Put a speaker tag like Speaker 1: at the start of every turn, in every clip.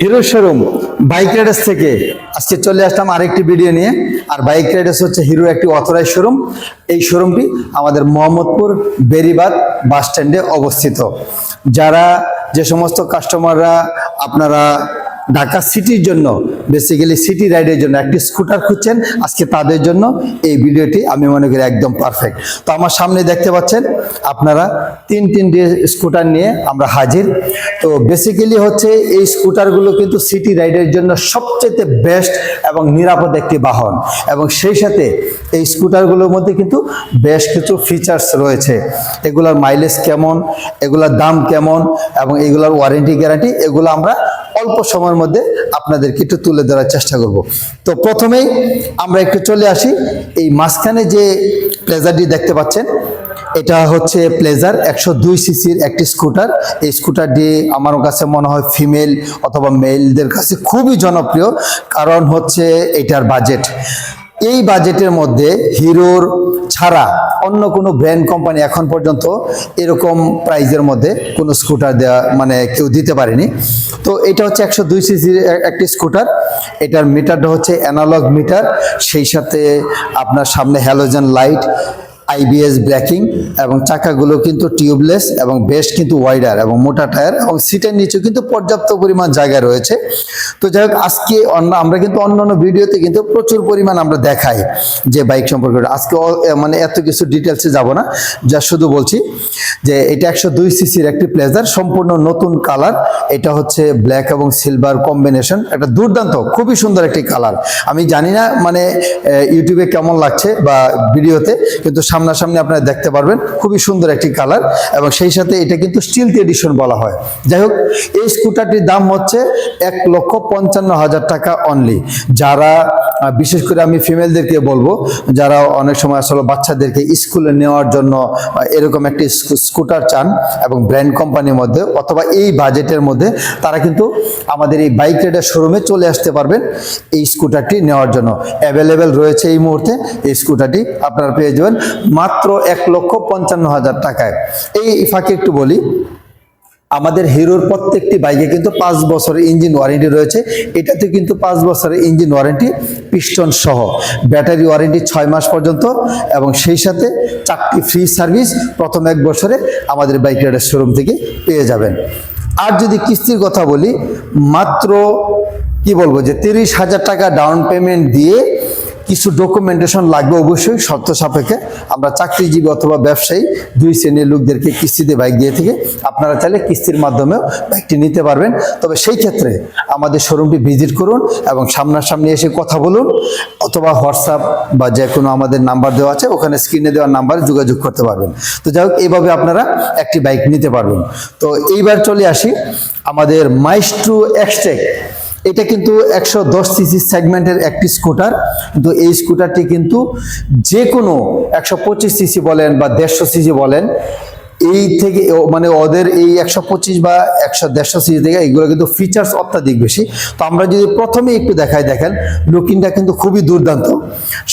Speaker 1: Hero showroom, bike Riders থেকে আজকে চলে আসলাম আরেকটি ভিডিও নিয়ে। আর বাইক রাইডার্স হচ্ছে হিরো একটি অথরাইজ শোরুম। এই শোরুমটি আমাদের মোহাম্মদপুর বেরিবাদ বাস স্ট্যান্ডে অবস্থিত। যারা যে সমস্ত কাস্টমাররা আপনারা ঢাকা সিটির জন্য বেসিক্যালি সিটি রাইডের জন্য একটি স্কুটার খুঁজছেন। আজকে তাদের জন্য এই ভিডিওটি আমি মনে করি একদম পারফেক্ট তো আমার সামনে দেখতে পাচ্ছেন, আপনারা তিন তিনটি স্কুটার নিয়ে আমরা হাজির। তো বেসিক্যালি হচ্ছে এই স্কুটারগুলো কিন্তু সিটি রাইডের জন্য সবচেয়ে বেস্ট এবং নিরাপদ একটি বাহন। এবং সেই সাথে এই স্কুটারগুলোর মধ্যে কিন্তু বেশ কিছু ফিচার্স রয়েছে। এগুলার মাইলেজ কেমন, এগুলার দাম কেমন, এবং এগুলার ওয়ারেন্টি গ্যারান্টি এগুলো আমরা অল্প সময়ের মধ্যে আপনাদেরকে একটু তুলে ধরার চেষ্টা করব। তো প্রথমেই আমরা একটু চলে আসি। এই মাঝখানে যে প্লেজারটি দেখতে পাচ্ছেন, এটা হচ্ছে প্লেজার একশো দুই সিসির একটি স্কুটার। এই স্কুটারটি আমার কাছে মনে হয় ফিমেল অথবা মেলদের কাছে খুবই জনপ্রিয়, কারণ হচ্ছে এটার বাজেট। এই বাজেটের মধ্যে হিরোর ছাড়া অন্য কোনো ব্র্যান্ড কোম্পানি এখন পর্যন্ত এরকম প্রাইজের মধ্যে কোনো স্কুটার দেওয়া মানে কেউ দিতে পারেনি। তো এটা হচ্ছে একশো দুই সিসির একটি স্কুটার। এটার মিটারটা হচ্ছে অ্যানালগ মিটার। সেই সাথে আপনার সামনে হ্যালোজেন লাইট আইবিএস ব্রেকিং এবং চাকাগুলো কিন্তু টিউবলেস এবং বেশ কিন্তু ওয়াইডার এবং মোটা টায়ার এবং সিটের নিচেও কিন্তু পর্যাপ্ত পরিমাণ জায়গা রয়েছে। তো যাই হোক, আজকে অন্য আমরা কিন্তু অন্য অন্য ভিডিওতে কিন্তু প্রচুর পরিমাণ আমরা দেখাই যে বাইক সম্পর্কে। আজকে মানে এত কিছু ডিটেলসে যাব না। যা শুধু বলছি যে এটা একশো দুই সিসির একটি প্লেজার সম্পূর্ণ নতুন কালার এটা হচ্ছে ব্ল্যাক এবং সিলভার কম্বিনেশন একটা দুর্দান্ত, খুবই সুন্দর একটি কালার আমি জানি না মানে ইউটিউবে কেমন লাগছে বা ভিডিওতে কিন্তু সামনাসামনি আপনারা দেখতে পারবেন, খুবই সুন্দর একটি কালার এবং সেই সাথে এটা কিন্তু স্টিল এডিশন বলা হয়। যাই হোক, এই স্কুটারটির দাম হচ্ছে এক লক্ষ পঞ্চান্ন হাজার টাকা অনলি যারা বিশেষ করে আমি ফিমেলদেরকে বলব, যারা অনেক সময় আসলে বাচ্চাদেরকে স্কুলে নেওয়ার জন্য এরকম একটি স্কুটার চান এবং ব্র্যান্ড কোম্পানির মধ্যে অথবা এই বাজেটের মধ্যে, তারা কিন্তু আমাদের এই বাইক রেডার শোরুমে চলে আসতে পারবেন এই স্কুটারটি নেওয়ার জন্য। অ্যাভেলেবেল রয়েছে এই মুহূর্তে, এই স্কুটারটি আপনারা পেয়ে যাবেন। মাত্র এক লক্ষ পঞ্চান্ন হাজার টাকায়। এই ফাঁকে একটু বলি, আমাদের হিরোর প্রত্যেকটি বাইকে কিন্তু পাঁচ বছরের ইঞ্জিন ওয়ারেন্টি রয়েছে। এটাতে কিন্তু পাঁচ বছরের ইঞ্জিন ওয়ারেন্টি পিস্টন সহ। ব্যাটারি ওয়ারেন্টি ছয় মাস পর্যন্ত এবং সেই সাথে চারটি ফ্রি সার্ভিস প্রথম এক বছরে আমাদের বাইক রাইডার শোরুম থেকে পেয়ে যাবেন। আর যদি কিস্তির কথা বলি, মাত্র কি বলব যে তিরিশ হাজার টাকা ডাউন পেমেন্ট দিয়ে কিছু ডকুমেন্টেশন লাগবে অবশ্যই, শর্ত সাপেক্ষে। আমরা চাকরিজীবী অথবা ব্যবসায়ী, দুই শ্রেণির লোকদেরকে কিস্তিতে বাইক দিয়ে থেকে আপনারা চাইলে কিস্তির মাধ্যমেও বাইকটি নিতে পারবেন। তবে সেই ক্ষেত্রে আমাদের শোরুমটি ভিজিট করুন এবং সামনাসামনি এসে কথা বলুন অথবা হোয়াটসঅ্যাপ বা যে কোনো আমাদের নাম্বার দেওয়া আছে, ওখানে স্ক্রিনে দেওয়ার নাম্বারে যোগাযোগ করতে পারবেন। তো যাই হোক, এইভাবে আপনারা একটি বাইক নিতে পারবেন। তো এইবার চলে আসি আমাদের মাইস্ট্রু এক্সটেক এটা কিন্তু একশো দশ সিসি সেগমেন্টের একটি স্কুটার। কিন্তু এই স্কুটারটি কিন্তু যে কোনো একশো পঁচিশ সিসি বলেন বা দেড়শো সিসি বলেন এই থেকে মানে ওদের এই একশো পঁচিশ বা একশো দেড়শো সিরিজ থেকে এইগুলো কিন্তু ফিচার্স অত্যাধিক বেশি। তো আমরা যদি প্রথমে একটু দেখাই, দেখেন লুকিংটা কিন্তু খুবই দুর্দান্ত।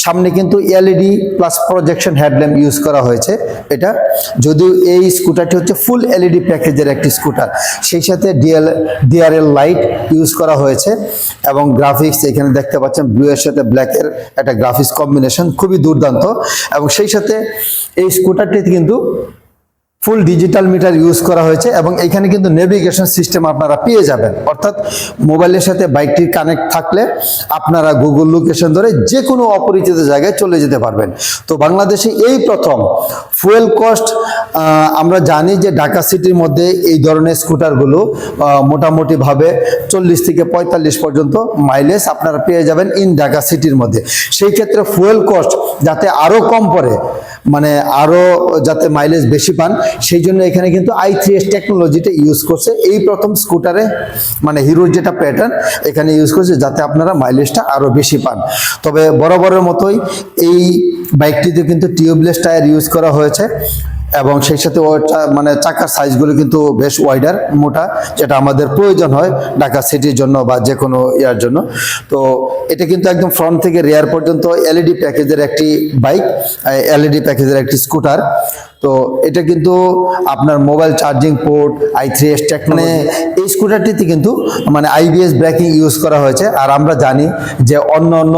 Speaker 1: সামনে কিন্তু LED plus projection headlamp use করা হয়েছে এটা। যদিও এই স্কুটারটি হচ্ছে ফুল এলইডি প্যাকেজের একটি স্কুটার সেই সাথে ডিএল ডিআরএল লাইট ইউজ করা হয়েছে এবং গ্রাফিক্স এখানে দেখতে পাচ্ছেন ব্লু এর সাথে ব্ল্যাকের একটা গ্রাফিক্স কম্বিনেশন খুবই দুর্দান্ত। এবং সেই সাথে এই স্কুটারটি কিন্তু ফুল ডিজিটাল মিটার ইউজ করা হয়েছে এবং এখানে কিন্তু নেভিগেশন সিস্টেম আপনারা পেয়ে যাবেন। অর্থাৎ মোবাইলের সাথে বাইকটি কানেক্ট থাকলে আপনারা গুগল লোকেশন ধরে যে কোনো অপরিচিত জায়গায় চলে যেতে পারবেন। তো বাংলাদেশে এই প্রথম ফুয়েল কস্ট আমরা জানি যে ঢাকা সিটির মধ্যে এই ধরনের স্কুটারগুলো মোটামুটিভাবে চল্লিশ থেকে পঁয়তাল্লিশ পর্যন্ত মাইলেজ আপনারা পেয়ে যাবেন ইন ঢাকা সিটির মধ্যে। সেই ক্ষেত্রে ফুয়েল কস্ট যাতে আরও কম পড়ে মানে আরও যাতে মাইলেজ বেশি পান সেই জন্য এখানে কিন্তু আই থ্রি এস টেকনোলজিটা ইউজ করছে। এই প্রথম স্কুটারে মানে হিরোর যেটা প্যাটার্ন এখানে ইউজ করছে যাতে আপনারা মাইলেজটা আরও বেশি পান। তবে বরাবরের মতোই এই বাইকটিতে কিন্তু টিউবলেস টায়ার ইউজ করা হয়েছে এবং সেই সাথে মানে চাকার সাইজগুলো কিন্তু বেশ ওয়াইডার মোটা, যেটা আমাদের প্রয়োজন হয় ঢাকা সিটির জন্য বা যে কোনো ইয়ার জন্য। তো এটা কিন্তু একদম ফ্রন্ট থেকে রেয়ার পর্যন্ত এলইডি প্যাকেজের একটি বাইক এলইডি প্যাকেজের একটি স্কুটার তো এটা কিন্তু আপনার mobile charging port I three S মানে এই স্কুটারটিতে কিন্তু মানে আইবিএস ব্রেকিং ইউজ করা হয়েছে। আর আমরা জানি যে অন্য অন্য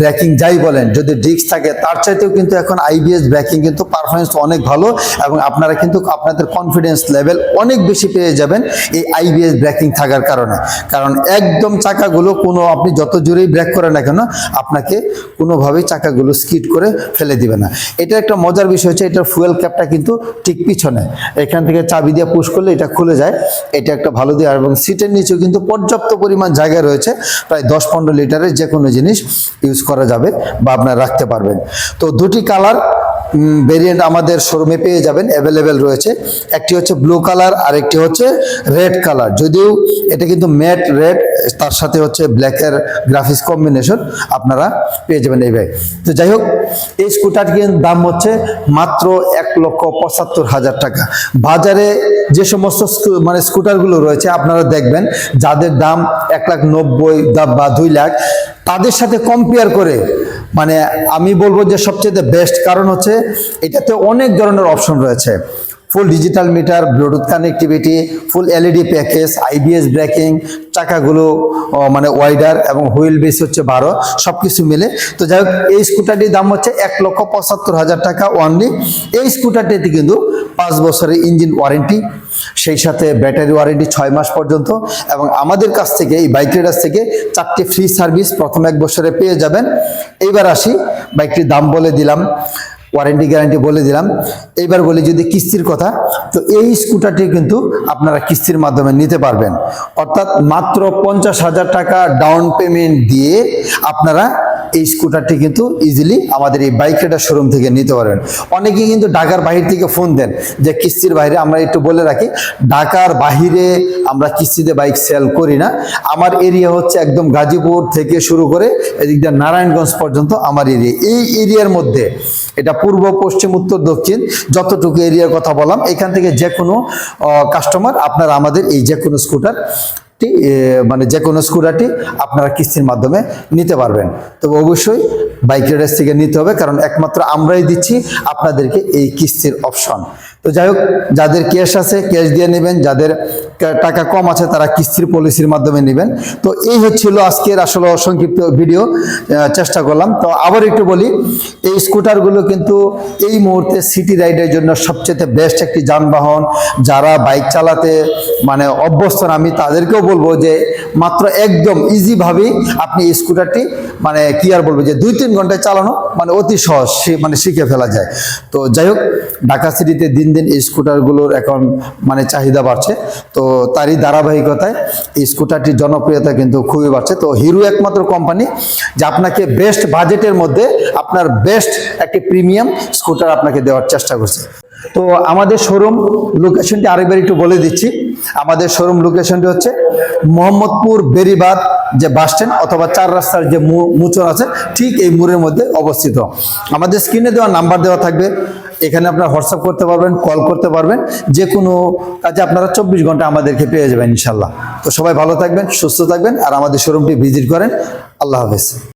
Speaker 1: ব্রেকিং যাই বলেন, যদি ডিস্ক থাকে, তার চাইতেও কিন্তু এখন আইবিএস ব্রেকিং কিন্তু পারফরমেন্স অনেক ভালো এবং আপনারা কিন্তু আপনাদের কনফিডেন্স লেভেল অনেক বেশি পেয়ে যাবেন এই আইবিএস ব্রেকিং থাকার কারণে। কারণ একদম চাকাগুলো কোনো আপনি যত জোরেই ব্রেক করেন না কেন, আপনাকে কোনোভাবেই চাকাগুলো স্কিড করে ফেলে দিবে না। এটা একটা মজার বিষয় হচ্ছে এটার ফুয়েল ক্যাপটা কিন্তু ঠিক পিছনে। এখান থেকে চাবি দিয়ে পুশ করলে এটা খুলে যায়। এটা একটা ভালো দিয়ে এবং সিটের নিচেও কিন্তু পর্যাপ্ত পরিমাণ জায়গা রয়েছে। প্রায় দশ পনেরো লিটারের যে কোনো জিনিস ইউজ করা যাবে বা আপনার রাখতে পারবেন। তো দুটি কালার ভেরিয়েন্ট আমাদের শোরুমে পেয়ে যাবেন অ্যাভেলেবেল রয়েছে। একটি হচ্ছে ব্লু কালার আর একটি হচ্ছে রেড কালার যদিও এটা কিন্তু ম্যাট রেড তার সাথে হচ্ছে ব্ল্যাকের গ্রাফিক্স কম্বিনেশন আপনারা পেয়ে যাবেন এই তো যাই হোক, এই স্কুটারটির দাম হচ্ছে মাত্র এক লক্ষ পঁচাত্তর হাজার টাকা। বাজারে যে সমস্ত মানে স্কুটারগুলো রয়েছে, আপনারা দেখবেন, যাদের দাম এক লাখ নব্বই বা দুই লাখ, তাদের সাথে কম্পেয়ার করে মানে আমি বলব যে সবচেয়ে বেস্ট কারণ হচ্ছে এটাতে অনেক ধরনের অপশন রয়েছে। Full digital meter bluetooth connectivity full LED package IBS braking চাকাগুলো মানে ওয়াইডার এবং হুইল বেস হচ্ছে বারো সব কিছু মিলে। তো যাই হোক, এই স্কুটারটির দাম হচ্ছে এক লক্ষ পঁচাত্তর হাজার টাকা অনলি এই স্কুটারটিতে কিন্তু পাঁচ বছরের ইঞ্জিন ওয়ারেন্টি সেই সাথে ব্যাটারি ওয়ারেন্টি ছয় মাস পর্যন্ত এবং আমাদের কাছ থেকে, এই বাইক রাইডার্স থেকে চারটি ফ্রি সার্ভিস প্রথম এক বছরে পেয়ে যাবেন। এইবার আসি বাইকটির দাম বলে দিলাম। ওয়ারেন্টি গ্যারান্টি বলে দিলাম। এইবার বলি যদি কিস্তির কথা, তো এই স্কুটারটি কিন্তু আপনারা কিস্তির মাধ্যমে নিতে পারবেন। অর্থাৎ মাত্র পঞ্চাশ হাজার টাকা ডাউন পেমেন্ট দিয়ে আপনারা এই স্কুটারটি কিন্তু ইজিলি আমাদের এই বাইক রাইডার শোরুম থেকে নিতে পারবেন। অনেকেই কিন্তু ঢাকার বাহির থেকে ফোন দেন যে, কিস্তির বাইরে? আমরা একটু বলে রাখি, ঢাকার বাহিরে আমরা কিস্তিতে বাইক সেল করি না। আমার এরিয়া হচ্ছে একদম গাজীপুর থেকে শুরু করে এদিক দিয়ে নারায়ণগঞ্জ পর্যন্ত আমার এরিয়া এই এরিয়ার মধ্যে, এটা পূর্ব, পশ্চিম, উত্তর, দক্ষিণ, যতটুকু এরিয়ার কথা বললাম, এখান থেকে যে কোনো কাস্টমার আপনারা আমাদের এই যে কোনো স্কুটার মানে যে কোনো স্কুটারটি আপনারা কিস্তির মাধ্যমে নিতে পারবেন। তবে অবশ্যই বাইক রেডার্স থেকে নিতে হবে, কারণ একমাত্র আমরাই দিচ্ছি আপনাদেরকে এই কিস্তির অপশন। তো যাই হোক, যাদের ক্যাশ আছে ক্যাশ দিয়ে নেবেন, যাদের টাকা কম আছে, তারা কিস্তির পলিসির মাধ্যমে নেবেন। তো এই হচ্ছিল আজকের আসলে সংক্ষিপ্ত ভিডিও চেষ্টা করলাম। তো আবার একটু বলি, এই স্কুটারগুলো কিন্তু এই মুহূর্তে সিটি রাইডের জন্য সবচেয়ে বেস্ট একটি যানবাহন। যারা বাইক চালাতে মানে অভ্যস্ত আমি তাদেরকেও বলব যে মাত্র একদম ইজিভাবেই আপনি এই স্কুটারটি মানে কি আর বলব, যে দুই তিন ঘন্টায় চালানো মানে অতি সহজ মানে শিখে ফেলা যায়। তো যাই হোক, ঢাকা সিটিতে দিন দিন এই স্কুটারগুলোর এখন মানে চাহিদা বাড়ছে। তো তারই ধারাবাহিকতায় এই স্কুটারটির জনপ্রিয়তা কিন্তু খুবই বাড়ছে। তো হিরো একমাত্র কোম্পানি যে আপনাকে বেস্ট বাজেটের মধ্যে আপনার বেস্ট একটি প্রিমিয়াম স্কুটার আপনাকে দেওয়ার চেষ্টা করছে। তো আমাদের শোরুম লোকেশনটি আরেকবার একটু বলে দিচ্ছি। আমাদের শোরুম লোকেশনটি হচ্ছে মোহাম্মদপুর বেরিবাদ যে বাস স্ট্যান্ড অথবা চার রাস্তার যে মুচন আছে, ঠিক এই মুড়ের মধ্যে অবস্থিত। আমাদের স্ক্রিনে দেওয়া নাম্বার দেওয়া থাকবে। এখানে আপনারা হোয়াটসঅ্যাপ করতে পারবেন, কল করতে পারবেন যে কোনো কাজে আপনারা চব্বিশ ঘণ্টা আমাদেরকে পেয়ে যাবেন ইনশাল্লাহ। তো সবাই ভালো থাকবেন, সুস্থ থাকবেন, আর আমাদের শোরুমটি ভিজিট করেন। আল্লাহ হাফেজ।